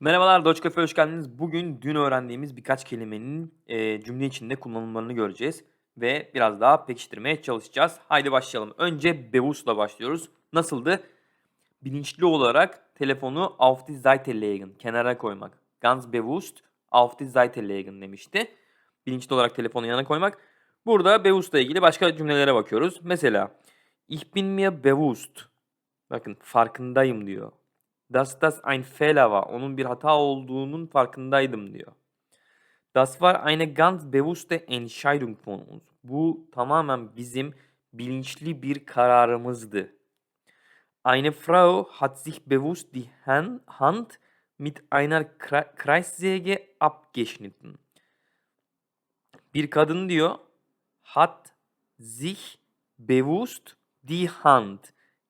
Merhabalar, Doç hoş geldiniz. Bugün dün öğrendiğimiz birkaç kelimenin eee, cümle içinde kullanımlarını göreceğiz ve biraz daha pekiştirmeye çalışacağız. Haydi başlayalım. Önce bewusst'la başlıyoruz. Nasıldı? Bilinçli olarak telefonu auf die Seite legen, kenara koymak. Ganz bewusst auf die Seite legen demişti. Bilinçli olarak telefonu yana koymak. Burada bewusst'la ilgili başka cümlelere bakıyoruz. Mesela ich bin mir bewusst. Bakın farkındayım diyor. Dass das ein Fehler war. Onun bir hata olduğunun farkındaydım diyor. Das war eine ganz bewusste Entscheidung von uns. Bu tamamen bizim bilinçli bir kararımızdı. Eine Frau hat sich bewusst die Han- Hand mit einer Kre- Kreissäge abgeschnitten. Bir kadın diyor hat sich bewusst die Hand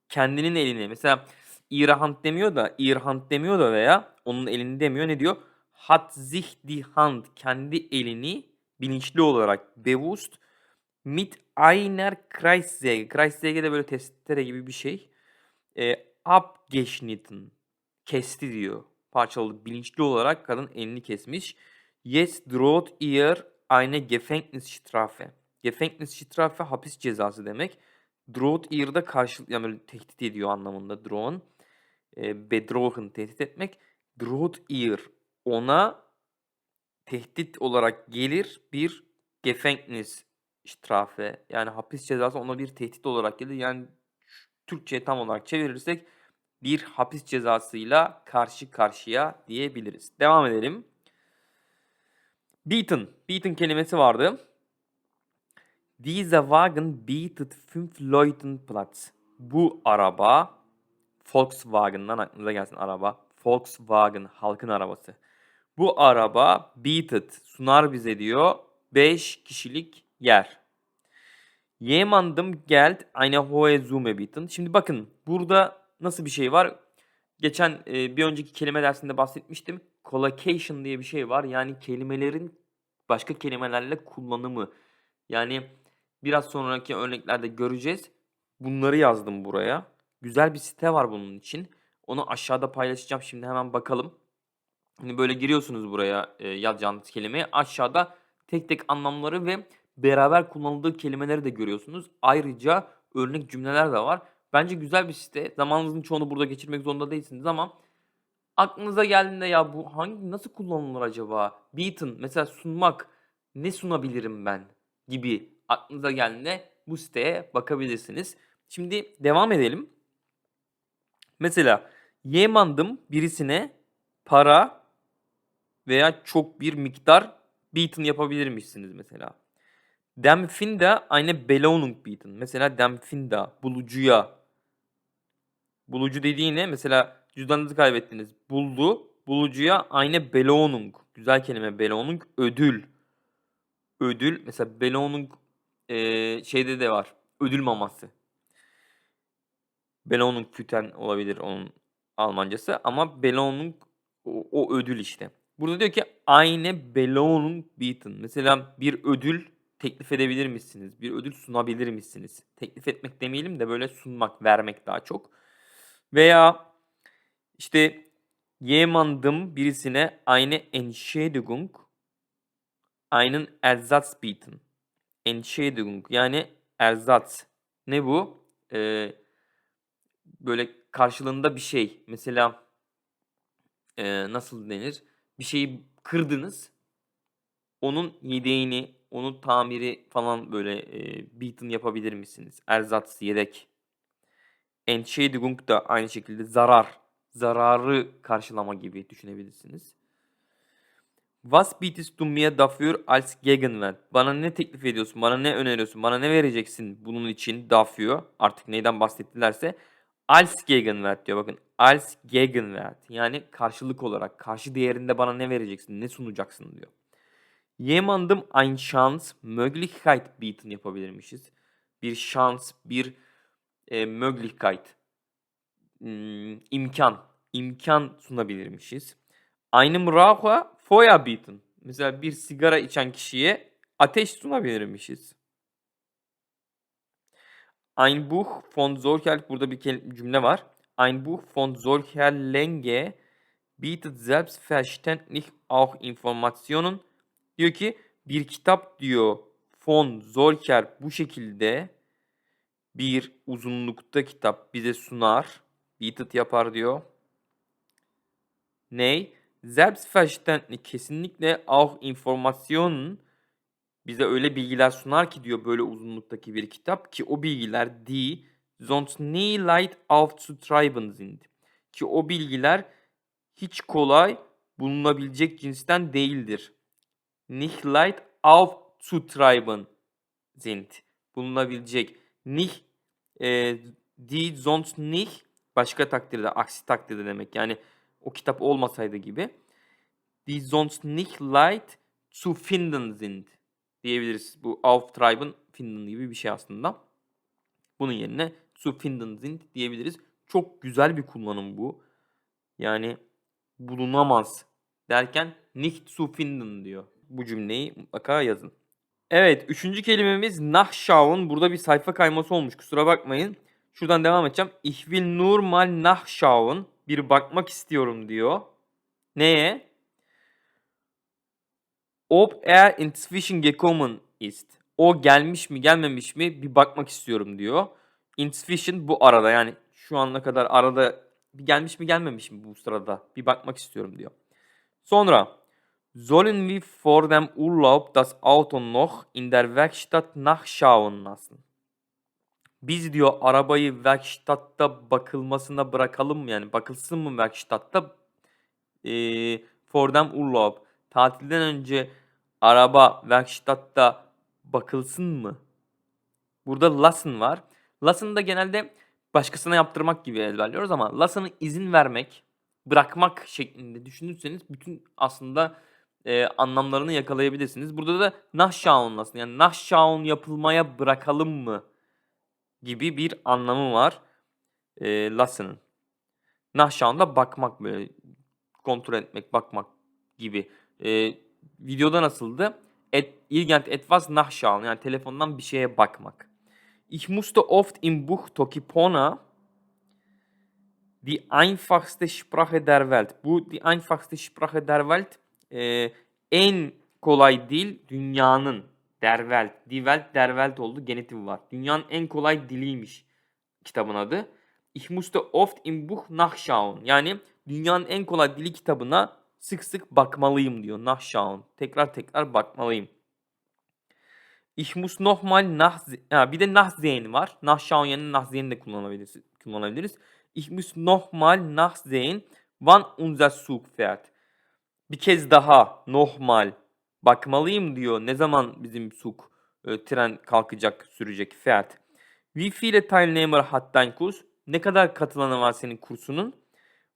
kendinin elini mesela ihre Hand demiyor da ihre Hand demiyor da veya onun elini demiyor ne diyor? Hat sich die Hand kendi elini bilinçli olarak bewusst mit einer Kreissäge. Kreissäge de böyle testere gibi bir şey. E, abgeschnitten. Kesti diyor. Parçaladı. Bilinçli olarak kadın elini kesmiş. Jetzt droht ihr eine Gefängnisstrafe. Gefängnisstrafe hapis cezası demek. Droht ihr da karşı yani böyle tehdit ediyor anlamında drohen. E, tehdit etmek. Droht ihr ona tehdit olarak gelir bir Gefängnisstrafe yani hapis cezası ona bir tehdit olarak gelir. Yani Türkçe tam olarak çevirirsek bir hapis cezasıyla karşı karşıya diyebiliriz. Devam edelim. Beaten. Beaten kelimesi vardı. Dieser Wagen bietet fünf Leuten Platz. Bu araba Volkswagen'dan aklınıza gelsin araba. Volkswagen halkın arabası. Bu araba bietet sunar bize diyor 5 kişilik yer. Jemandem Geld eine hohe Summe bieten. Şimdi bakın burada nasıl bir şey var? Geçen e, bir önceki kelime dersinde bahsetmiştim. Collocation diye bir şey var. Yani kelimelerin başka kelimelerle kullanımı. Yani biraz sonraki örneklerde göreceğiz. Bunları yazdım buraya. Güzel bir site var bunun için. Onu aşağıda paylaşacağım. Şimdi hemen bakalım. Hani böyle giriyorsunuz buraya e, yazacağınız kelimeye. Aşağıda tek tek anlamları ve beraber kullanıldığı kelimeleri de görüyorsunuz. Ayrıca örnek cümleler de var. Bence güzel bir site. Zamanınızın çoğunu burada geçirmek zorunda değilsiniz ama aklınıza geldiğinde ya bu hangi nasıl kullanılır acaba? Beaten mesela sunmak ne sunabilirim ben gibi aklınıza geldiğinde bu siteye bakabilirsiniz. Şimdi devam edelim. Mesela yemandım birisine para veya çok bir miktar bieten yapabilirmişsiniz mesela. Dem finde eine Belohnung bieten. Mesela dem finde bulucuya. Bulucu dediği ne? Mesela cüzdanınızı kaybettiniz. Buldu. Bulucuya eine Belohnung. Güzel kelime Belohnung. Ödül. Ödül. Mesela Belohnung eee, şeyde de var. Ödül maması. Belohnung Füten olabilir onun Almancası ama Belohnung o, o ödül işte. Burada diyor ki eine Belohnung bieten. Mesela bir ödül teklif edebilir misiniz? Bir ödül sunabilir misiniz? Teklif etmek demeyelim de böyle sunmak, vermek daha çok. Veya işte jemandem birisine eine Entschädigung einen Ersatz bieten. Entschädigung yani erzat. Ne bu? Ee, böyle karşılığında bir şey. Mesela e, nasıl denir? Bir şeyi kırdınız. Onun yedeğini, onun tamiri falan böyle e, beaten yapabilir misiniz? Erzatz, yedek. Entschädigung da aynı şekilde zarar. Zararı karşılama gibi düşünebilirsiniz. Was bietest du mir dafür als Gegenwert? Bana ne teklif ediyorsun? Bana ne öneriyorsun? Bana ne vereceksin bunun için dafür? Artık neyden bahsettilerse. Als Gegenwert diyor bakın. Als Gegenwert. Yani karşılık olarak. Karşı değerinde bana ne vereceksin? Ne sunacaksın diyor. Jemandem ein Chance, Möglichkeit bieten yapabilirmişiz. Bir şans, bir e, Möglichkeit. Hmm, imkan. imkan sunabilirmişiz. Einem Raucher Feuer bieten. Mesela bir sigara içen kişiye ateş sunabilirmişiz. Ein Buch von solcher burada bir cümle var. Ein Buch von solcher Länge bietet selbstverständlich auch Informationen. Diyor ki bir kitap diyor von Zolker bu şekilde bir uzunlukta kitap bize sunar. Bietet yapar diyor. Ney? Selbstverständlich kesinlikle auch Informationen bize öyle bilgiler sunar ki diyor böyle uzunluktaki bir kitap ki o bilgiler die sonst nie leicht aufzutreiben sind. Ki o bilgiler hiç kolay bulunabilecek cinsten değildir. Nicht leicht aufzutreiben sind. Bulunabilecek. Nicht e, die sonst nicht başka takdirde, aksi takdirde demek. Yani o kitap olmasaydı gibi. Die sonst nicht leicht zu finden sind diyebiliriz. Bu auftreiben finden gibi bir şey aslında. Bunun yerine zu finden sind diyebiliriz. Çok güzel bir kullanım bu. Yani bulunamaz derken nicht zu finden diyor. Bu cümleyi mutlaka yazın. Evet, üçüncü kelimemiz nachschauen. Burada bir sayfa kayması olmuş. Kusura bakmayın. Şuradan devam edeceğim. Ich will nur mal nachschauen. Bir bakmak istiyorum diyor. Neye? Ob er inzwischen gekommen ist. O gelmiş mi gelmemiş mi bir bakmak istiyorum diyor. Inzwischen bu arada yani şu ana kadar arada bir gelmiş mi gelmemiş mi bu sırada bir bakmak istiyorum diyor. Sonra Sollen wir vor dem Urlaub das Auto noch in der Werkstatt nachschauen lassen? Biz diyor arabayı Werkstatt'ta bakılmasına bırakalım mı? Yani bakılsın mı Werkstatt'ta? Ee, vor dem Urlaub. Tatilden önce araba Werkstatt'ta bakılsın mı? Burada lassen var. Lassen'ı da genelde başkasına yaptırmak gibi ezberliyoruz ama lassen'ı izin vermek, bırakmak şeklinde düşünürseniz bütün aslında e, anlamlarını yakalayabilirsiniz. Burada da nachschauen lassen yani nachschauen yapılmaya bırakalım mı gibi bir anlamı var e, lassen'ın. Da bakmak böyle kontrol etmek, bakmak gibi. E, videoda nasıldı? Et, irgend etwas nachschauen yani telefondan bir şeye bakmak. Ich musste oft im Buch Tokipona die einfachste Sprache der Welt. Bu die einfachste Sprache der Welt e, en kolay dil dünyanın. Der Welt. Die Welt, der Welt oldu. Genitif var. Dünyanın en kolay diliymiş kitabın adı. Ich musste oft im Buch nachschauen. Yani dünyanın en kolay dili kitabına sık sık bakmalıyım diyor. Nachschauen. Tekrar tekrar bakmalıyım. Ich muss nochmal nach... Ha, bir de nachsehen var. Nachschauen yerine nachsehen de kullanabiliriz. kullanabiliriz. Ich muss nochmal nachsehen, wann unser Zug fährt. Bir kez daha nochmal bakmalıyım diyor. Ne zaman bizim Zug e, tren kalkacak, sürecek fährt. Wie viele Teilnehmer hat dein Kurs? Ne kadar katılanı var senin kursunun?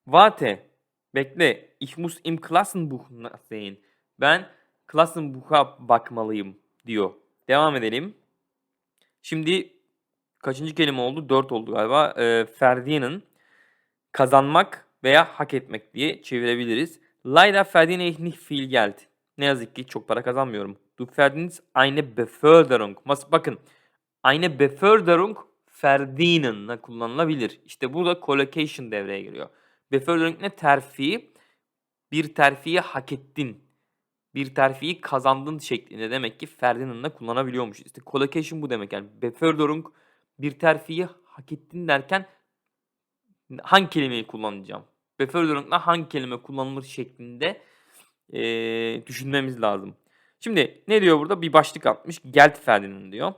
Warte. Bekle. Ich muss im Klassenbuch nachsehen. Ben Klassenbuch'a bakmalıyım diyor. Devam edelim. Şimdi kaçıncı kelime oldu? Dört oldu galiba. E, Ferdi'nin kazanmak veya hak etmek diye çevirebiliriz. Leider verdiene ich nicht viel Geld. Ne yazık ki çok para kazanmıyorum. Du verdienst eine Beförderung. Mas bakın eine Beförderung verdienen kullanılabilir. İşte burada collocation devreye giriyor. Beförderung ne? Terfi. Bir terfiyi hak ettin. Bir terfiyi kazandın şeklinde demek ki Ferdinand'la kullanabiliyormuş. İşte collocation bu demek yani. Beförderung bir terfiyi hak ettin derken hangi kelimeyi kullanacağım? Beförderung'la hangi kelime kullanılır şeklinde e, düşünmemiz lazım. Şimdi ne diyor burada? Bir başlık atmış. Geld Ferdinand diyor.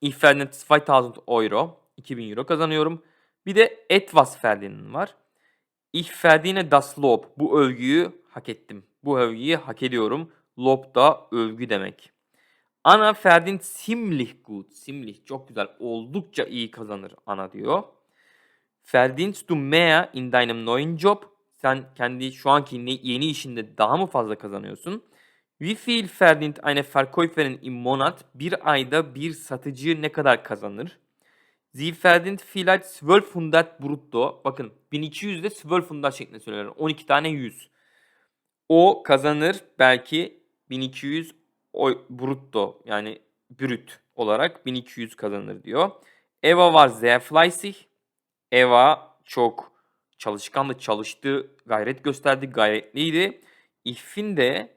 Ich Ferdinand 5000 euro. 2000 euro kazanıyorum. Bir de etwas Ferdinand var. Ich verdiene das Lob. Bu övgüyü hak ettim. Bu övgüyü hak ediyorum. Lob da övgü demek. Ana Ferdin ziemlich gut. Ziemlich çok güzel. Oldukça iyi kazanır ana diyor. Verdienst du mehr in deinem neuen Job? Sen kendi şu anki yeni işinde daha mı fazla kazanıyorsun? Wie viel verdient eine Verkäuferin im Monat? Bir ayda bir satıcı ne kadar kazanır? Sie verdient vielleicht 1200 brutto. Bakın 1200 de 1200 şeklinde söylüyorum. 12 tane 100. O kazanır belki 1200 o, brutto yani brüt olarak 1200 kazanır diyor. Eva var sehr fleißig. Eva çok çalışkandı, çalıştı, gayret gösterdi, gayretliydi. Ich finde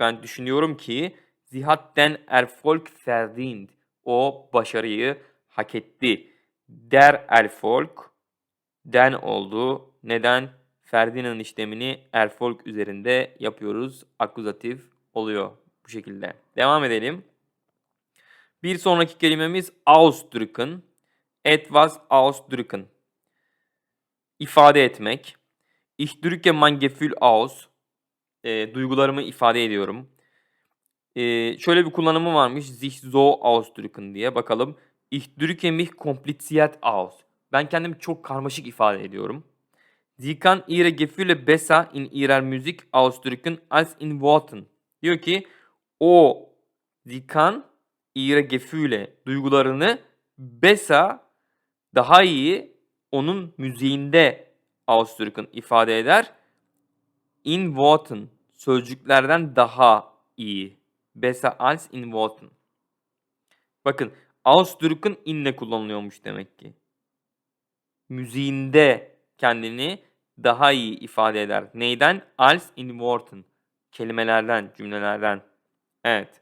ben düşünüyorum ki sie hat den Erfolg verdient. O başarıyı hak etti. Der Erfolg den oldu. Neden? Ferdinand işlemini Erfolg üzerinde yapıyoruz. Akuzatif oluyor bu şekilde. Devam edelim. Bir sonraki kelimemiz ausdrücken. Etwas ausdrücken. İfade etmek. Ich drücke mein Gefühl aus. E, duygularımı ifade ediyorum. E, şöyle bir kullanımı varmış. Sich so ausdrücken diye. Bakalım. Ich drücke mich kompliziert aus. Ben kendimi çok karmaşık ifade ediyorum. Sie kann ihre Gefühle besser in ihrer Musik ausdrücken als in Worten. Diyor ki o sie kann ihre Gefühle duygularını besser daha iyi onun müziğinde ausdrücken ifade eder. In Worten sözcüklerden daha iyi. Besser als in Worten. Bakın ausdrücken inle kullanılıyormuş demek ki. Müziğinde kendini daha iyi ifade eder. Neyden? Als in Worten. Kelimelerden, cümlelerden. Evet.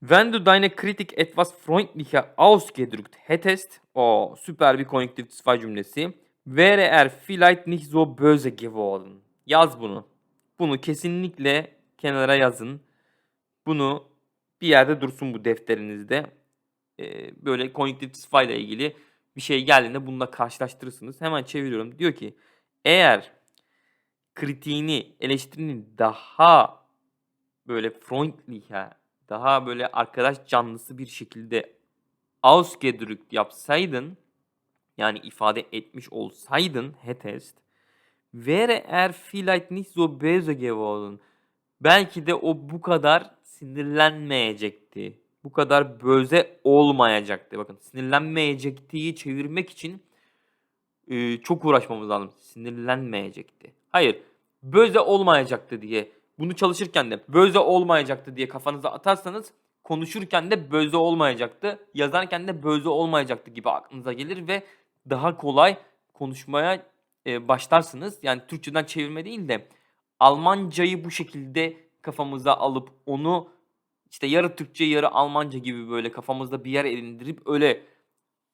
Wenn du deine Kritik etwas freundlicher ausgedrückt hättest, o süper bir konjunktif zwei cümlesi. Wäre er vielleicht nicht so böse geworden. Yaz bunu. Bunu kesinlikle kenara yazın. Bunu bir yerde dursun bu defterinizde. Ee, böyle konjunktif zwei ile ilgili bir şey geldiğinde bununla karşılaştırırsınız. Hemen çeviriyorum. Diyor ki eğer kritiğini, eleştirini daha böyle freundlicher, daha böyle arkadaş canlısı bir şekilde ausgedrückt yapsaydın yani ifade etmiş olsaydın hättest wäre er vielleicht nicht so böse geworden. Belki de o bu kadar sinirlenmeyecekti. Bu kadar böze olmayacaktı. Bakın sinirlenmeyecektiği çevirmek için e, çok uğraşmamız lazım. Sinirlenmeyecekti. Hayır. Böze olmayacaktı diye bunu çalışırken de böze olmayacaktı diye kafanıza atarsanız konuşurken de böze olmayacaktı, yazarken de böze olmayacaktı gibi aklınıza gelir ve daha kolay konuşmaya e, başlarsınız. Yani Türkçeden çevirme değil de Almancayı bu şekilde kafamıza alıp onu işte yarı Türkçe yarı Almanca gibi böyle kafamızda bir yer edindirip öyle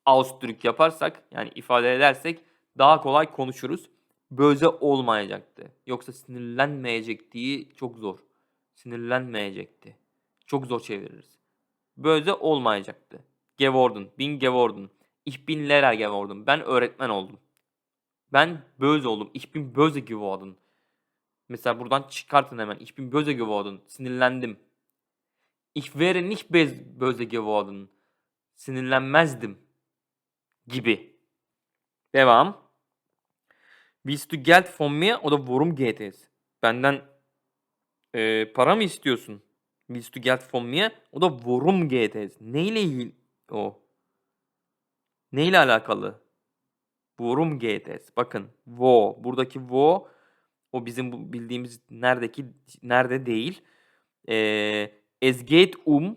Ausdrück yaparsak yani ifade edersek daha kolay konuşuruz. Böze olmayacaktı. Yoksa sinirlenmeyecektiği çok zor. Sinirlenmeyecekti. Çok zor çeviririz. Böze olmayacaktı. Geworden, bin geworden. Ich bin Lehrer geworden. Ben öğretmen oldum. Ben böze oldum. Ich bin böse geworden. Mesela buradan çıkartın hemen. Ich bin böse geworden. Sinirlendim. Ich wäre nicht böse geworden. Sinirlenmezdim. Gibi. Devam. Willst du Geld von mir oder worum geht es? Benden e, para mı istiyorsun? Willst du Geld von mir oder worum geht es? Neyle o? Neyle alakalı? Worum geht es? Bakın wo. Buradaki wo o bizim bildiğimiz neredeki nerede değil. E, es geht um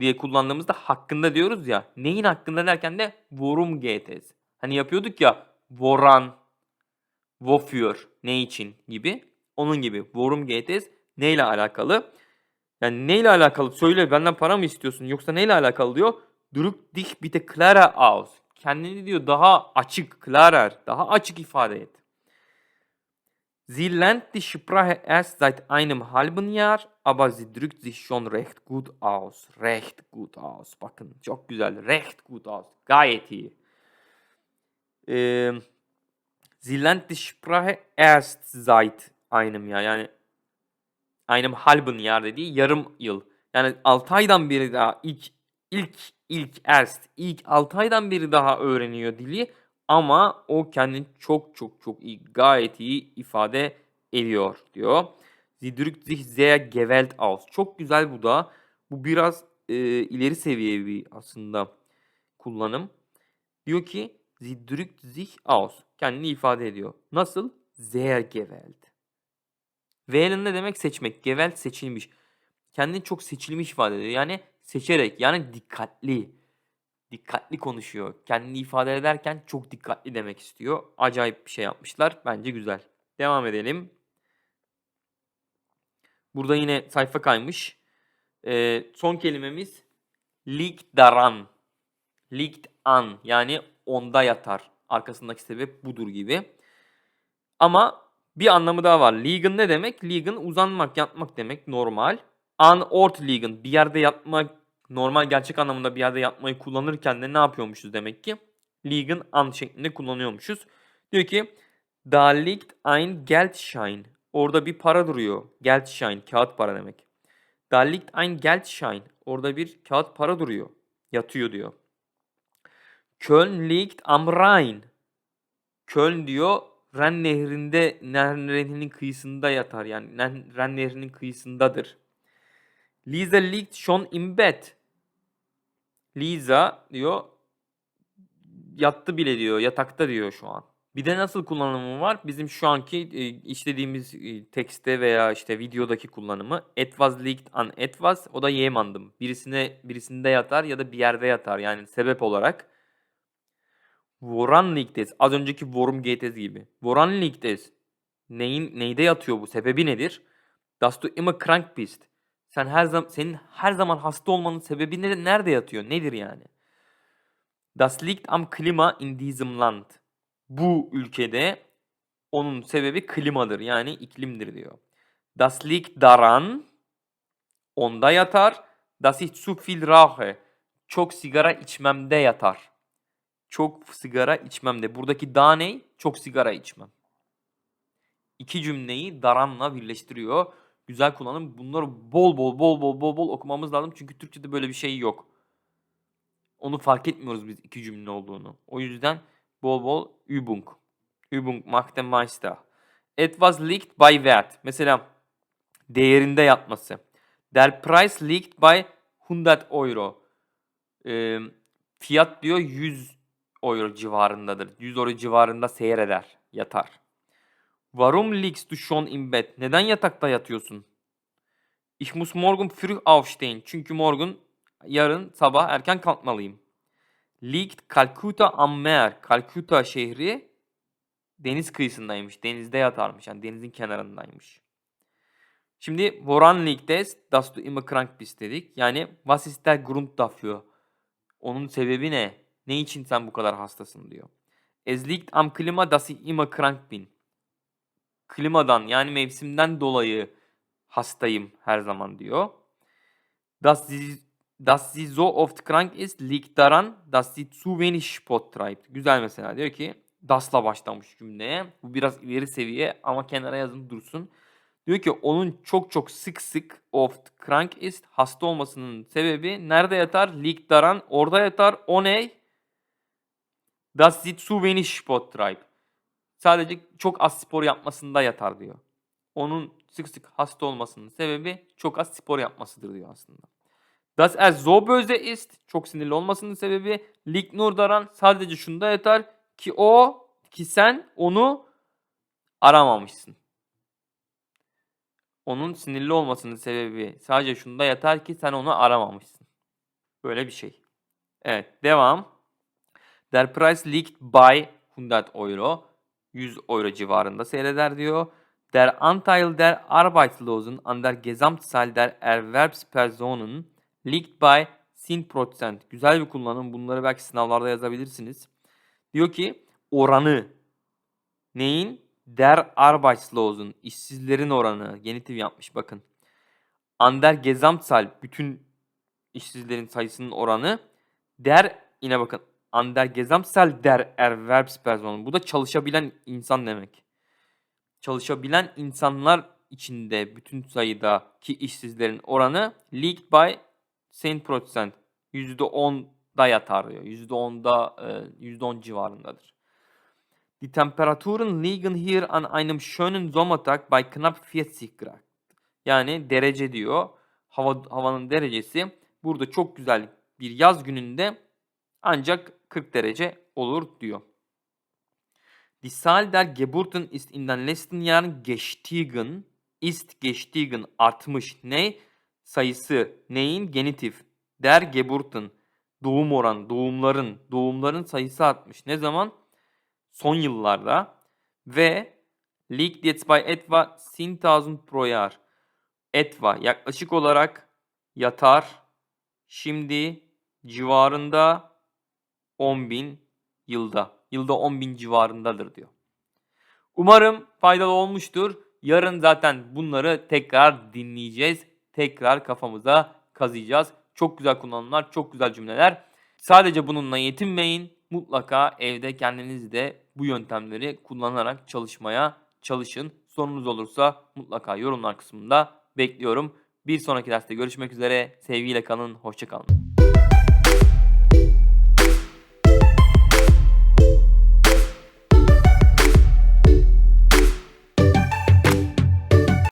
diye kullandığımızda hakkında diyoruz ya. Neyin hakkında derken de worum geht es? Hani yapıyorduk ya woran wofür ne için gibi. Onun gibi worum geht es neyle alakalı? Yani neyle alakalı? Söyle benden para mı istiyorsun yoksa neyle alakalı diyor. Drück dich bitte klarer aus. Kendini diyor daha açık, klarer, daha açık ifade et. Sie lernt die Sprache erst seit einem halben Jahr, aber sie drückt sich schon recht gut aus. Recht gut aus. Bakın çok güzel. Recht gut aus. Gayet iyi. Ee, sie lernt die Sprache erst seit einem Jahr. Yani einem halben Jahr dediği yarım yıl. Yani 6 aydan beri daha ilk ilk ilk erst ilk 6 aydan beri daha öğreniyor dili ama o kendini çok çok çok iyi gayet iyi ifade ediyor diyor. Sie drückt sich sehr gewählt aus. Çok güzel bu da. Bu biraz e, ileri seviye bir aslında kullanım. Diyor ki sie sich aus. Kendini ifade ediyor. Nasıl? Sehr gewählt. Wählen ne demek? Seçmek. Gewählt seçilmiş. Kendini çok seçilmiş ifade ediyor. Yani seçerek yani dikkatli. Dikkatli konuşuyor. Kendini ifade ederken çok dikkatli demek istiyor. Acayip bir şey yapmışlar. Bence güzel. Devam edelim. Burada yine sayfa kaymış. Ee, son kelimemiz liegt daran. Liegt an yani onda yatar. Arkasındaki sebep budur gibi. Ama bir anlamı daha var. Liegen ne demek? Liegen uzanmak, yatmak demek normal. An ort liegen bir yerde yatmak normal gerçek anlamında bir yerde yatmayı kullanırken de ne yapıyormuşuz demek ki? Liegen an şeklinde kullanıyormuşuz. Diyor ki Da liegt ein Geldschein. Orada bir para duruyor. Geldschein kağıt para demek. Da liegt ein Geldschein. Orada bir kağıt para duruyor. Yatıyor diyor. Köln liegt am Rhein. Köln diyor Ren nehrinde Ren nehrinin kıyısında yatar. Yani Ren, nehrinin kıyısındadır. Lisa liegt schon im Bett. Lisa diyor yattı bile diyor. Yatakta diyor şu an. Bir de nasıl kullanımı var? Bizim şu anki e, işlediğimiz e, tekste veya işte videodaki kullanımı. Et was liegt an et was. O da yemandım. Birisine birisinde yatar ya da bir yerde yatar. Yani sebep olarak. Woran liegt? Az önceki worum geht gibi. Woran liegt? Neyin, neyde yatıyor bu? Sebebi nedir? Dass du immer krank bist. Sen her zaman senin her zaman hasta olmanın sebebi ne, nerede yatıyor? Nedir yani? Das liegt am Klima in diesem Land. Bu ülkede onun sebebi klimadır yani iklimdir diyor. Das liegt daran onda yatar. Das ich zu viel rauche. Çok sigara içmemde yatar. Çok sigara içmemde. Buradaki da ne? Çok sigara içmem. İki cümleyi daranla birleştiriyor. Güzel kullanım. Bunları bol bol bol bol bol bol okumamız lazım. Çünkü Türkçe'de böyle bir şey yok. Onu fark etmiyoruz biz iki cümle olduğunu. O yüzden bol bol Übung. Übung macht den Meister. Etwas liegt bei Wert. Mesela değerinde yatması. Der Preis liegt bei 100 Euro. Ee, fiyat diyor 100 euro civarındadır. 100 euro civarında seyreder, yatar. Warum liegst du schon im Bett? Neden yatakta yatıyorsun? Ich muss morgen früh aufstehen. Çünkü morgen yarın sabah erken kalkmalıyım. Liegt Calcutta am Meer. Calcutta şehri deniz kıyısındaymış. Denizde yatarmış. Yani denizin kenarındaymış. Şimdi woran liegt es, dass du immer krank bist dedik. Yani was ist der Grund dafür? Onun sebebi ne? Ne için sen bu kadar hastasın diyor. Es liegt am Klima, dass ich immer krank bin. Klimadan yani mevsimden dolayı hastayım her zaman diyor. Dass sie, dass sie so oft krank ist, liegt daran, dass sie zu wenig Sport treibt. Güzel mesela diyor ki das'la başlamış cümleye. Bu biraz ileri seviye ama kenara yazın dursun. Diyor ki onun çok çok sık sık oft krank ist hasta olmasının sebebi nerede yatar? Liegt daran orada yatar. O ne? Das sie zu wenig Sport treibt. Sadece çok az spor yapmasında yatar diyor. Onun sık sık hasta olmasının sebebi çok az spor yapmasıdır diyor aslında. Das er so böse ist, çok sinirli olmasının sebebi liegt nur daran, sadece şunda yatar ki o, ki sen onu aramamışsın. Onun sinirli olmasının sebebi sadece şunda yatar ki sen onu aramamışsın. Böyle bir şey. Evet, devam. Der Preis liegt bei 100 Euro. 100 euro civarında seyreder diyor. Der Anteil der Arbeitslosen an der Gesamtzahl der Erwerbspersonen liegt bei 10%. Güzel bir kullanım. Bunları belki sınavlarda yazabilirsiniz. Diyor ki oranı neyin? Der Arbeitslosen. işsizlerin oranı. Genitif yapmış bakın. An der Gesamtzahl. Bütün işsizlerin sayısının oranı. Der yine bakın an der Gesamtzahl der Erwerbspersonen. Bu da çalışabilen insan demek. Çalışabilen insanlar içinde bütün sayıdaki işsizlerin oranı liegt by 10%. %10'da yatar diyor. %10'da %10 civarındadır. Die Temperaturen liegen hier an einem schönen Sommertag bei knapp 40 Grad. Yani derece diyor. Hava, havanın derecesi burada çok güzel bir yaz gününde ancak 40 derece olur diyor. Die der Geburten ist in den letzten Jahren gestiegen. Ist gestiegen artmış. Ne? Sayısı neyin? Genitif. Der Geburten. doğum oranı, doğumların, doğumların sayısı artmış. Ne zaman? Son yıllarda. Ve League Dates by Etva 1000 pro year. Etva yaklaşık olarak yatar şimdi civarında 10.000 yılda. Yılda 10.000 civarındadır diyor. Umarım faydalı olmuştur. Yarın zaten bunları tekrar dinleyeceğiz. Tekrar kafamıza kazıyacağız. Çok güzel kullanımlar, çok güzel cümleler. Sadece bununla yetinmeyin. Mutlaka evde kendiniz de bu yöntemleri kullanarak çalışmaya çalışın. Sorunuz olursa mutlaka yorumlar kısmında bekliyorum. Bir sonraki derste görüşmek üzere. Sevgiyle kalın, hoşça kalın.